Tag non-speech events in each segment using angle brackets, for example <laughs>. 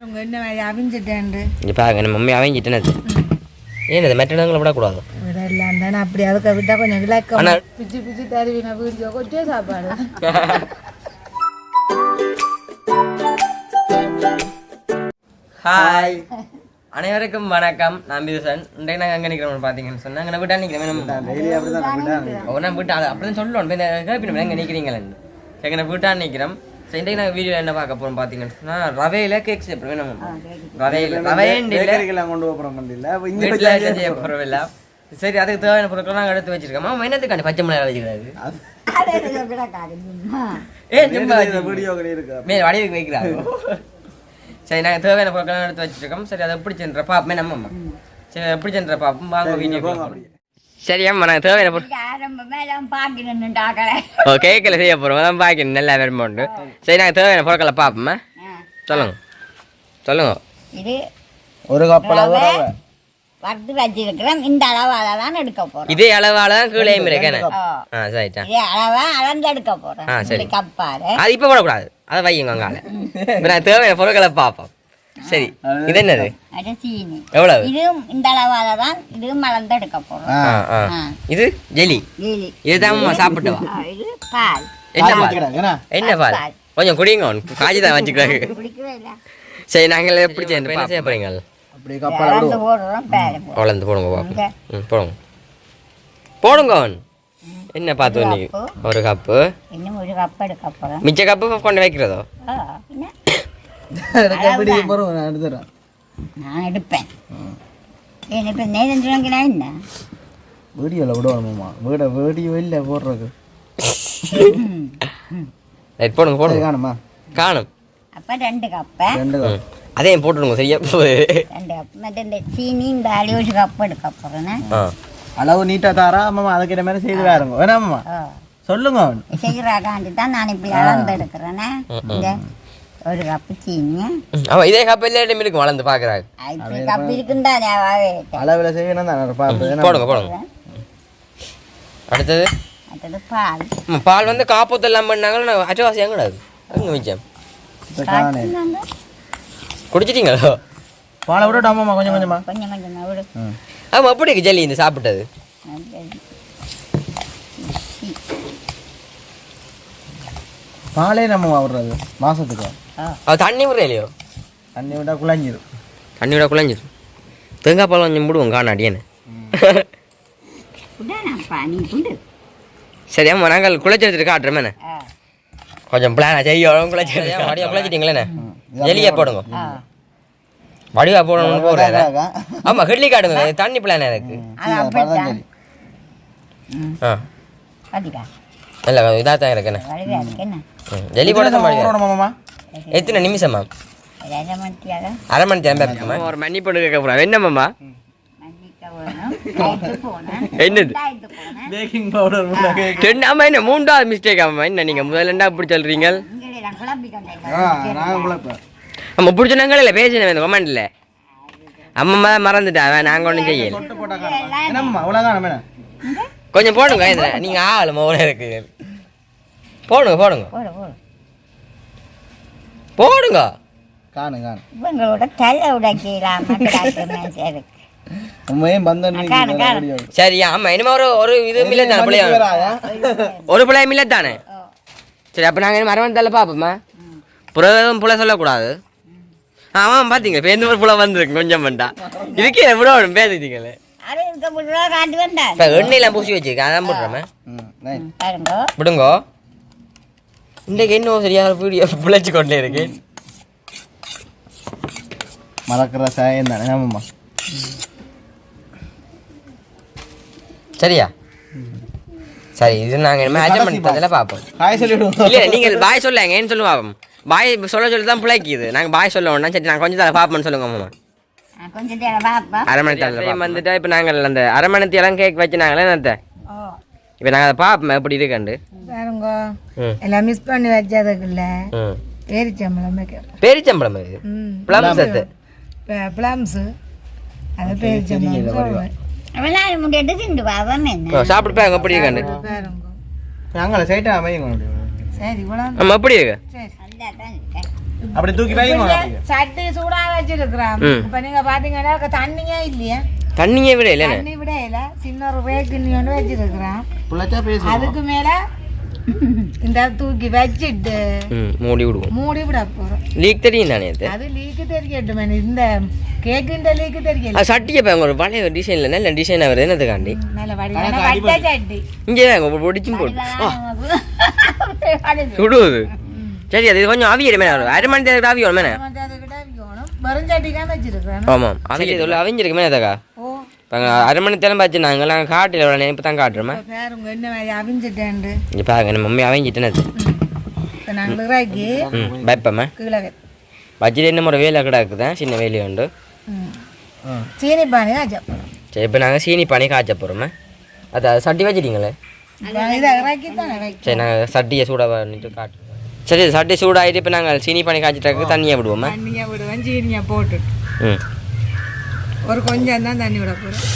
உங்க என்ன இங்கே பாருங்க நம்ம மம்மி அவங்கிட்டனது ஏன் இது மெட்டனங்களை விடக்கூடாது? விட எல்லாம் தானே அப்படி அதுக்கு விட்டா கொஞ்சம் விளக்கம். ஆனா- பிச்சு பிச்சு தருவின வீடியோ கொஞ்சம் சாப்பாடு. ஹாய் அனைவருக்கும் வணக்கம். நான் பிதுசன். இன்றைக்கு நாங்கள் எங்கே நிற்கிறோம் பார்த்தீங்கன்னு சொன்னாங்க நான் விட்டா நிற்கிறேன் ஒன்றா விட்டு சொல்லணும் இப்போ கேட்பினோம் எங்கே நிற்கிறீங்களேன்னு வீட்டா நிற்கிறோம் சரி இன்றைக்கு நாங்கள் வீடியோ என்ன பார்க்க போகிறோம் பார்த்தீங்கன்னு சொன்னால் ரவையில் கேக் செய்ய போகிறோம் நம்ம ரவையில் பேக்கரிக்கெல்லாம் கொண்டு போகிறோம் வீட்டில் செய்ய போகிறோம் இல்லை சரி அதுக்கு தேவையான பொருட்கள் நாங்கள் எடுத்து வச்சிருக்கோம். என்னத்துக்காண்டி பச்சை மிளகாய் வச்சுக்கிறாரு ஏ சும்மா வீடியோ இருக்கு? மே வடிவுக்கு வைக்கிறாங்க சரி நாங்கள் தேவையான பொருட்கள் எடுத்து வச்சிருக்கோம். சரி அதை எப்படி சென்ற பாப்பமே. நம்ம அம்மா சரி எப்படி சென்ற பாப்போம்? வாங்க வீடியோ சரி அம்மா நாங்கள் தேவையான பொருள் ஓ கேக்கில் செய்ய போகிறோம் அதான் பாக்கணும் நல்லா வரும்போண்டு சரி நாங்கள் தேவையான பொருட்களை பார்ப்போம்மா சொல்லுங்க சொல்லுங்க இது ஒரு கப்பளவு ரவை வறுத்து வச்சிருக்கிறோம் இந்த அளவால தான் எடுக்க போறோம் இதே அளவால தான் கீழே இருக்கேன் ஆ சரிட்டா இதே அளவா அளந்து எடுக்க போறோம் ஆ, சரி. கப்பாரு அது இப்போ போடக்கூடாது அதை வையுங்க அங்கால நான் தேவையான பொருட்களை பார்ப்போம் சரி இது என்னது? எவ்வளவு? இதுவும் இந்த அளவால தான் இதுவும் அளந்து எடுக்க போறோம். இது ஜெலி. இதுதான் சாப்பிட்டு வா. இது பால். என்ன பால் என்ன? பால் கொஞ்சம் குடிங்க காய்ச்சி தான் வச்சுக்கிறாங்க குடிக்கவே இல்லை. சரி நாங்கள் எப்படி செய்ய என்ன செய்ய போறீங்க வளர்ந்து போடுங்க பாப்போம் போடுங்க. போடுங்க அவன். என்ன பார்த்து நீ ஒரு கப்பு. இன்னும் ஒரு கப் எடுக்க போறோம். மிச்ச கப்பு கொண்டு வைக்கிறதோ? போகிறோம் நான் எடுத்துறேன். நான் எடுப்பேன். ஏன் இப்போ என்ன? வீடியோவில் விடுவாங்கம்மா வீட வீடியோ இல்லை போடுறது. ரைட் போடுங்க சரி போடுங்க காணுமா? காணும். அப்போ ரெண்டு கப்பை. ரெண்டு ம். அதே போட்டுடுங்க சரியா ரெண்டு கப் மற்ற இந்த கப் எடுக்க போகிறேன்னா அளவு நீட்டாக தாரா அம்மா அதுக்கிட்ட மாதிரி செய்து வேறுங்க வேணாம்மா சொல்லுங்க. அவன் செய்கிறாக்காண்டி தான் நான் இப்படி அளந்து எடுக்கிறேன்னா இந்த ஒரு கப்பு சீனி ஆமாம் இதே கப்பு எல்லா இடமே இருக்கும் வளர்ந்து பார்க்குறாங்க அது இப்படி கப் இருக்குன்னு தானே அவாவே அளவில் செய்யணும் தான் பார்ப்பேன் போடுங்க போடுங்க அடுத்தது அடுத்தது பால் பால் வந்து காப்போத்து எல்லாம் பண்ணாங்க நான் அச்சவாசி எங்கடாது அங்கே மிச்சம். குடிச்சிட்டீங்களோ பாலை விடட்டாமாம்மா கொஞ்சம் கொஞ்சமா கொஞ்சம் கொஞ்சம் விடு ஆமாம் எப்படி இருக்கு ஜல்லி இந்த சாப்பிட்டது பாலே நம்ம விடுறது மாசத்துக்கு அது தண்ணி விடுற இல்லையோ தண்ணி விட்டா குழஞ்சிரும் தண்ணி விட குழஞ்சிரும் தேங்காய் பால் கொஞ்சம் விடுவோம் குண்டு சரி ஆமாம் நாங்கள் குளிச்சு எடுத்துட்டு காட்டுறோமே கொஞ்சம் பிளானா செய்யும் குளிச்சு வடிவா குளிச்சிட்டீங்களே எலியா போடுங்க வடிவா போடணும்னு போடுறாரு. ஆமாம் கிட்லி காட்டுங்க தண்ணி பிளான் எனக்கு ஆ அதிகா இல்லை இதாக தான் இருக்குண்ணே ஜெல்லி போட தான் எத்தனை நிமிஷமா அரை மணி நேரம் இருக்குமா ஒரு மணி பொண்ணு கேட்க போகிறேன் என்னம்மா என்னது? பேக்கிங் பவுடர் என்ன மூன்றாவது மிஸ்டேக் ஆமா என்ன நீங்கள் முதல்ல என்ன அப்படி சொல்கிறீங்க நம்ம பிடிச்சனாங்களே இல்லை பேசினேன் இந்த கமெண்ட்ல அம்மா தான் மறந்துட்டா அவன் நாங்கள் ஒன்றும் செய்யல. கொஞ்சம் போடுங்க இதில். நீங்கள் ஆள் மோல இருக்கு. போடுங்க போடுங்க. போடு போடு. போடுங்க. காணும் காணும் இவங்களோட தலை உடைக்கலாம்? உண்மையும் காணு, காணு. சரி ஆமா இனிமே ஒரு ஒரு இது மில்ல தானே பிள்ளையா ஒரு பிள்ளைய மில்ல தானே சரி அப்போ நாங்கள் மரவன் தலை பார்ப்போம்மா புறம் புள்ள சொல்லக்கூடாது. ஆமாம் பார்த்தீங்க பேருந்து ஒரு புள்ள வந்திருக்கு கொஞ்சம் பண்ணா இதுக்கே எவ்வளோ பேசிட்டீங்களே? இப்போ எண்ணெயெல்லாம் பூசி வச்சிருக்கேன் அதான் போட்டுறமே விடுங்கோ. இன்றைக்கு இன்னும் சரியாக வீடியோ பிழைச்சி கொண்டே இருக்கு? மறக்கிற சாயம் தானே ஆமாம்மா. சரியா? சரி இது நாங்கள் இனிமேல் அட்ஜஸ்ட் பண்ணி பார்ப்போம். ஹாய் சொல்லிவிடுவோம் இல்லை நீங்கள் பாய் சொல்லாங்க ஏன்னு சொல்லுவா பாய் சொல்ல சொல்ல தான் பிழைக்குது நாங்கள் பாய் சொல்ல வேண்டாம். சரி நான் கொஞ்சம் தலை பார்ப்போம்னு சொல்லுங்க பாப்பா அரை மணி வந்துட்டா இப்போ நாங்கள் அந்த அரை மணி நேரத்தையெல்லாம் கேக் வச்சுனாங்களே என்னத்த? ஓ இப்போ நாங்கள் அதை பார்ப்போம் எப்படி இருக்குண்டு பாருங்க எல்லாம் மிஸ் பண்ணி வச்சதுக்குல்ல. ம் பேரிச்சம்பளம் பேரிச்சம்பளம் ப்ளம் சத்து. ப்ளம்ஸு. அது பேரிச்சம்பளம் அவளால் முடியாது திண்டு பாவம் என்ன? ஓ, சாப்பிட்டு பாருங்க எப்படி இருக்காண்டு நாங்கள சைட்டா வைங்க சரி இவ்வளோ ஆமாம் எப்படி இருக்கு? அப்படி தூக்கி வைங்க சட்டி சூடா வச்சிருக்கிறோம். ம். இப்ப நீங்க பாத்தீங்கன்னா தண்ணியே இல்லையா. தண்ணியே விட இல்லைண்ணே தண்ணி விட இல்ல. சின்ன ஒரு வேக்கிண்ணி ஒன்று பேசுவோம் அதுக்கு மேல இந்த தூக்கி வச்சிட்டு மூடி விடுவோம். மூடி விட போறோம். லீக் தெரியும் தானே அது? அது லீக்கு தெரியட்டும் இந்த கேக்குன்ற லீக்கு தெரியல அது சட்டியை பாருங்க ஒரு பழைய டிசைனில் நல்ல டிசைனாக வருது என்னதுக்காண்டி நல்ல வட்ட சட்டி. இங்கே பொடிச்சும் போட்டு <laughs> சுடுவது. சரி அது கொஞ்சம் அவியிடுமே அரை மணி நேரத்துக்கு அவியோம் மேலே வெறும் சட்டி தான் வச்சிருக்கிறேன். ஆமாம் அவிஞ்சிருக்கு மேலே தக்கா இப்போ அரை மணி நேரம் பார்த்து நாங்கள் நாங்கள் காட்டில் எவ்வளோ இப்போ தான் காட்டுறோமே? இப்ப பாருங்க என்ன மாதிரி அவிஞ்சிட்டேன்டு இங்கே பாருங்க நம்ம மம்மி அவிஞ்சிட்டேன்னு இப்போ நாங்கள் ம் பயப்பம்மா கீழே பட்ஜெட் என்ன முறை வேலை கிடக்குதான் சின்ன வேலி உண்டு. சீனி பானி ஆச்சம் சரி இப்போ நாங்கள் சீனி பண்ணி காய்ச்ச போகிறோமே அது சட்டி வச்சிட்டீங்களே? சரி நாங்கள் சட்டியை சூடாக பண்ணிட்டு காட்டுறோம் சரி சட்டி சூடாகிட்டு இப்போ நாங்கள் சீனி பண்ணி காய்ச்சிட்டு தண்ணியை விடுவோமா? தண்ணியை விடுவேன் சீனியை போட்டு ம். ஒரு கொஞ்சம் தான் தண்ணி விட போகிறோம்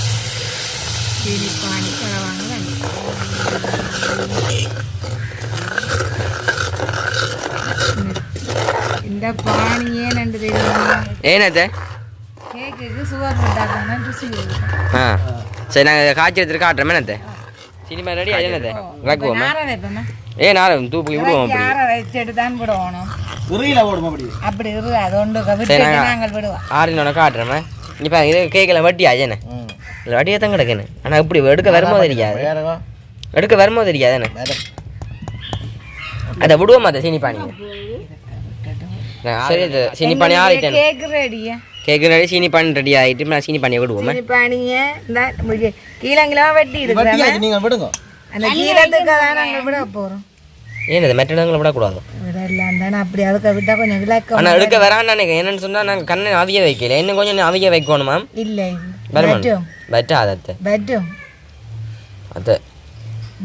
சீனி பானி கிழவாங்க தண்ணி. இந்த பானியே நண்டு தெரியுமா? ஏனத்த கேக்குக்கு சுகர் போட்டாங்கன்னா ருசி. ஆ. சரி நாங்கள் காய்ச்சி எடுத்துட்டு காட்டுறோமே. என்னத்த சீனி மாதிரி ரெடி என்னத்த இப்ப இறக்குவோமா நார வைப்போமா ஏ நாரம் தூப்பி விடுவோம் அப்படி? யாரை வச்சுட்டு தான் விடணும் உருகில போடுமா அப்படி? அப்படி இரு அது ஒன்று நாங்கள் விடுவோம். ஆறினோட காட்டுறோமே. இப்போ இது கேட்கல வட்டி ஆஜேண்ணே ம். இல்லை வட்டியாக தான் கிடக்குன்னு. ஆனால் இப்படி எடுக்க வரும்போது தெரியாது. எடுக்க வரும்போது தெரியாதுண்ணே வேற. அதை விடுவோமா அதை சீனி பானி சரி இது சீனி பானி ஆறிட்டேன். கேக்கு ரெடி சீனி பானி ரெடி ஆகிட்டு நான் சீனி பானியை விடுவோமே இந்த கீழங்கிலாம் வெட்டி வட்டியாச்சு இருக்கிறோம் நீங்க விடுங்க. அந்த கீழத்துக்கு தான் நாங்கள் விட போகிறோம் ஏன் மெட்ட இடங்களை விடக்கூடாது? விடலாம் தானே அப்படி அதுக்கு விட்டா கொஞ்சம் விளக்கம் ஆனால் எடுக்க வரான்னு நினைக்கிறேன். என்னன்னு சொன்னால் நாங்கள் கண்ணை அவிய வைக்கல. இன்னும் கொஞ்சம் அவிய வைக்கணுமா இல்லை. வருமா வெட்டும். பட்டா அதத்தை வெட்டும். அது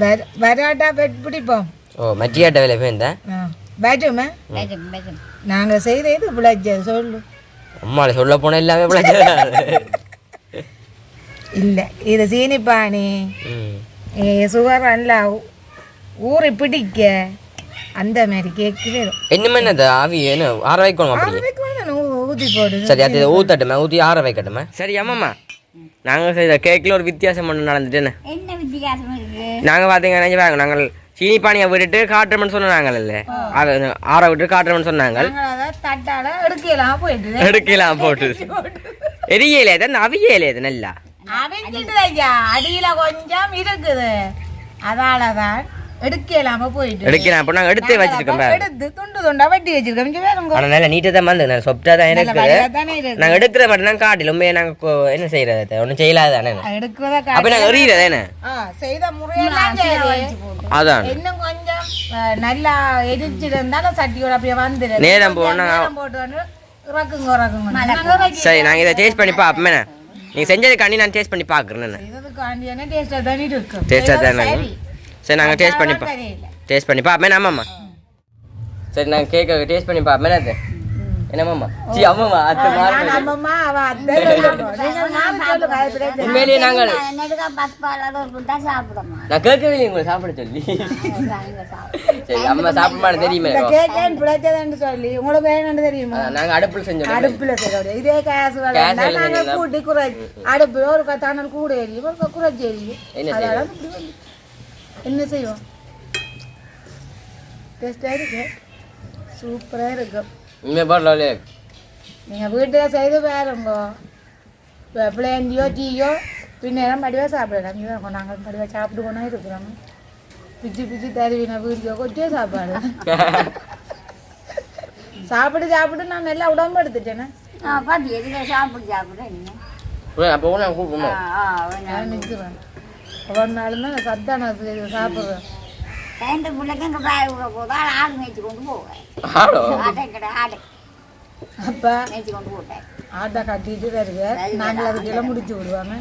வர- வராட்டா வெட் பிடிப்போம். ஓ மட்டியாட்ட வேலை போயிருந்தேன் பேசும் நாங்கள் செய்த இது பிழைச்ச சொல்லு. அம்மாவை சொல்ல போனால் எல்லாமே பிள்ளைங்க இல்லை இது சீனி பானி ம் சுகர் ஊறி பிடிக்க அந்த மாதிரி கேக்கு வேணும் என்னமே என்னது? ஆவி என்ன ஆற வைக்கணுமா அப்படி? அதுக்கு வேணும் ஊ- ஊத்தி போடு சரி அது ஊத்தட்டுமே? ஊற்றி ஆற வைக்கட்டுமே? சரி ஆமாம்மா. நாங்கள் செய்த கேக்கில் ஒரு வித்தியாசம் ஒன்று நடந்துட்டேன்னு என்ன? வித்தியாசம் இருக்கு? நாங்கள் பார்த்தீங்கன்னா நாங்கள் சீனி பானியை விட்டுட்டு காட்டுறோம்னு சொன்னாங்கல்ல ஆற ஆற விட்டு காட்டுறோம்னு சொன்னாங்க நாங்கள் அதை தட்டால எடுக்கலாம் <laughs> போட்டு. எரியலே தான் அவியலே இது நல்லா? அவிஞ்சிட்டு ஐயா. அடியில கொஞ்சம் இருக்குது. அதாலதான் எடுக்கலாம போயிட்டு? எடுக்கலாம். அப்போ நாங்கள் எடுத்தே வச்சிருக்கோம். எடுத்து துண்டு துண்டா வெட்டி வச்சிருக்கோம். இங்க நல்லா தான் வந்து நான் தான் இருக்கு எடுக்கிற மட்டும் தான் காட்டில் உண்மையை நாங்கள் என்ன செய்யறது ஒன்றும் செய்யலாது தானே? எடுக்கிறத அப்போ செய்த முறையெல்லாம் அதான். இன்னும் கொஞ்சம் அஹ், நல்லா எரிச்சிட்டு இருந்தாலும் சட்டியோட அப்படியே வந்துடு நேரம் போனா போட்டு வந்து இறக்குங்க இறக்குங்க. நாங்க இறக்கி சரி நாங்கள் இதை டேஸ்ட் பண்ணி பார்ப்போம். என்ன? நீங்கள் செஞ்சதுக்காண்டி நான் டேஸ்ட் பண்ணி என்ன? டேஸ்டா தானே தானே. சரி. நாங்கள் டேஸ்ட் பண்ணி பா டேஸ்ட் பண்ணி பார்ப்பேன் ஆமாம்மா சரி நாங்கள் கேக்க டேஸ்ட் பண்ணி பார்ப்பேன் அது என்னமாம்மா சி அம்மாம்மா அத்தை. <laughs> உண்மையிலேயே நாங்கள் நான் கேட்கவே இல்லை உங்களை சாப்பிட சொல்லி. சரி அம்மா சாப்பிடுமான்னு தெரியுமே கேக்கேன் பிழைச்சதுன்னு சொல்லி. உங்களுக்கு வேணும்னு தெரியுமா? நாங்கள் அடுப்பில் செஞ்சோம் அடுப்புல இதே கேஸ் Gas வேலை வேலை நாங்க செய்யலாம். கூட்டி குறைச்சி அடுப்புல ஒரு கத்தானல் கூட எரியும் ஒரு குறைச்சி எரியும். என்ன. என்ன செய்வோம் டேஸ்டா இருக்கு. சூப்பரா இருக்கும் உண்மையாக பாடல நீங்க வீட்டுல செய்து பாருங்க. இப்போ பிளேண்டியோ டீயோ பின்னேரம் படிவா சாப்பிடலாம். இங்கே இருக்கோம். நாங்கள் படிவா சாப்பிட்டுக்கோனா இருக்கிறோம். பிச்சு பிச்சு தருவின வீடியோ கொட்டியே சாப்பாடு. <laughs> சாப்பிட்டு சாப்பிட்டு நான் நல்லா உடம்பு எடுத்துட்டேனே பாத்தி எதுக்கு சாப்பிடு சாப்பிடு என்ன? அப்போ நிற்கிறேன் ஒவ்வொரு நாளும் தான் சத்தான இது சாப்பிட்றேன். ரெண்டு பிள்ளைக்கு எங்க பாய் விட போதா ஆடு மேய்ச்சி கொண்டு போவேன். ஆடோ? ஆட்டை கடை ஆடு. அப்போ மேய்ச்சி கொண்டு போட்டேன் ஆட்டை கட்டிட்டு வருது நாங்கள் அதுக்கெல்லாம் முடிச்சு விடுவாங்க.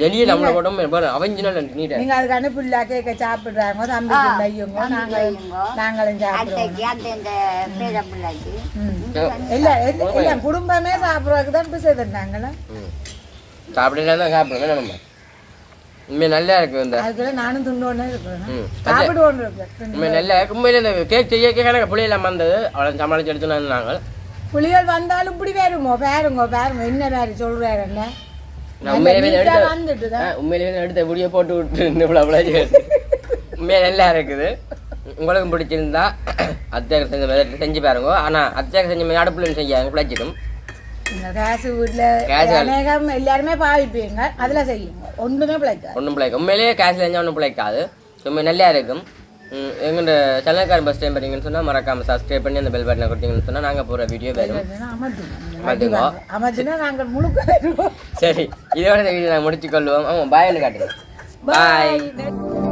வெளியே நம்மளை உடம்பு பாரு அவஞ்சினா நீட்டா நீங்கள் அதுக்கான புல்லா கேட்க சாப்பிட்றாங்க. தம்பிக்கு மையுங்க நாங்கள் நாங்களும் இல்ல குடும்பமே சாப்பிடுறதுக்கு தான் சாப்பிடலாம் தான் சாப்பிடுவேன் நம்ம. உண்மையாக நல்லா இருக்கு இந்த. நானும் துண்டு ஒன்று இருக்கிறேன். ம். சாப்பிட்டு ஒன்று இருக்கிறேன். உண்மையாக நல்லா இருக்கு. உண்மையில இந்த கேக் செய்ய கேட்க புள்ளையெல்லாம் வந்தது. அவளை சமாளிச்சு எடுத்துனாங்க நாங்கள் புலிகள் வந்தாலும் இப்படி வேறுமோ? பேருங்கோ பேருங்க என்ன வேறு சொல்றாரு என்ன? நான் உண்மையிலே நீட்டா எடுத்த வீடியோ போட்டு விட்டு இவ்வளோ அவ்வளோ உண்மையாக நல்லா இருக்குது. உங்களுக்கும் பிடிச்சிருந்தா அத்தியாகம் செஞ்ச செஞ்சு பாருங்க. ஆனால் அத்தியாகம் செஞ்ச மாதிரி அடுப்புலையும் செய்யாங்க பிழைச்சிடும் காசு வீட்டுல அநேகம் எல்லாருமே பாவிப்பீங்க. அதுல செய்யுங்க. ஒன்றுமே பிழைக்காது. ஒன்றும் பிழைக்கும் உண்மையிலேயே கேஷ் செஞ்சால் ஒன்றும் பிழைக்காது. ரொம்ப நல்லா இருக்கும். எங்களோட சேனல்காரன் பஸ் டைம் பார்த்தீங்கன்னு சொன்னால் மறக்காம சப்ஸ்கிரைப் பண்ணி அந்த பெல் பட்டனை கொடுத்தீங்கன்னு சொன்னால் நாங்கள் போகிற வீடியோ வரும். அமர்த்துங்க நாங்கள் முழுக்க சரி இதோட இந்த வீடியோ நான் முடிச்சுக்கொள்வோம் ஆமாம் பாய்னு காட்டுங்க. பாய் பாய்